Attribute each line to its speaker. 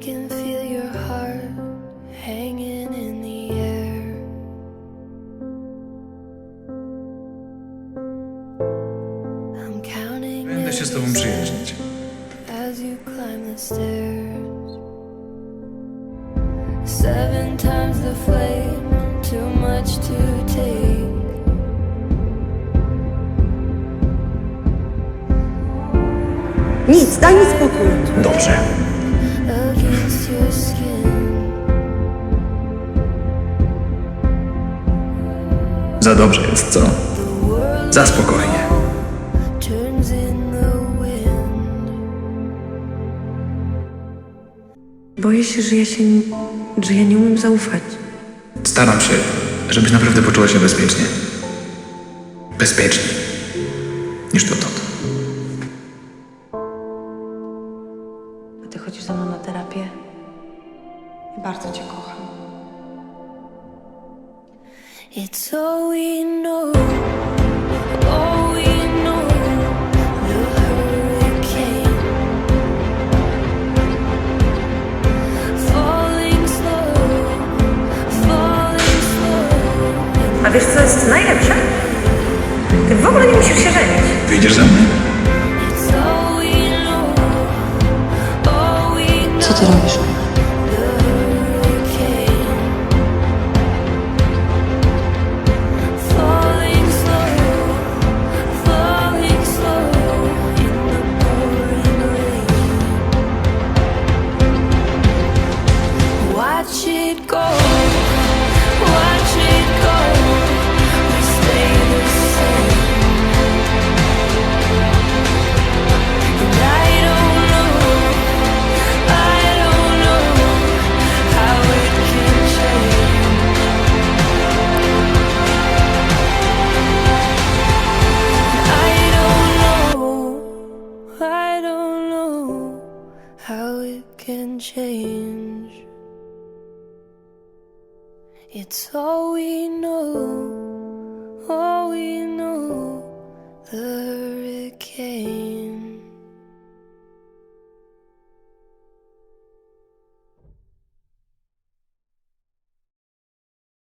Speaker 1: can feel your heart hanging in the air. I'm counting
Speaker 2: Będę się z tobą przyjaźnić.
Speaker 1: as you climb the stairs. Seven times the flame, too much to take.
Speaker 3: Nic, daj mi spokój.
Speaker 2: Dobrze. Za dobrze jest, co? Za spokojnie.
Speaker 1: Turns in the wind.
Speaker 3: Boję się, że ja się... nie- że ja nie umiem zaufać.
Speaker 2: Staram się, żebyś naprawdę poczuła się bezpiecznie. Bezpieczniej. Niż dotąd.
Speaker 3: A ty chodzisz ze mną na terapię? I bardzo cię kocham.
Speaker 1: It's all we know. All we know. The hurricane. Falling slow. Falling slow.
Speaker 3: A wiesz, co jest najlepsze? Ty w ogóle nie musisz się żenić.
Speaker 2: Wyjdziesz za mnie?
Speaker 1: It's all we know. All we know.
Speaker 3: Co ty robisz?
Speaker 1: I don't know, I don't know how it can change. It's all we know, all we know, the hurricane.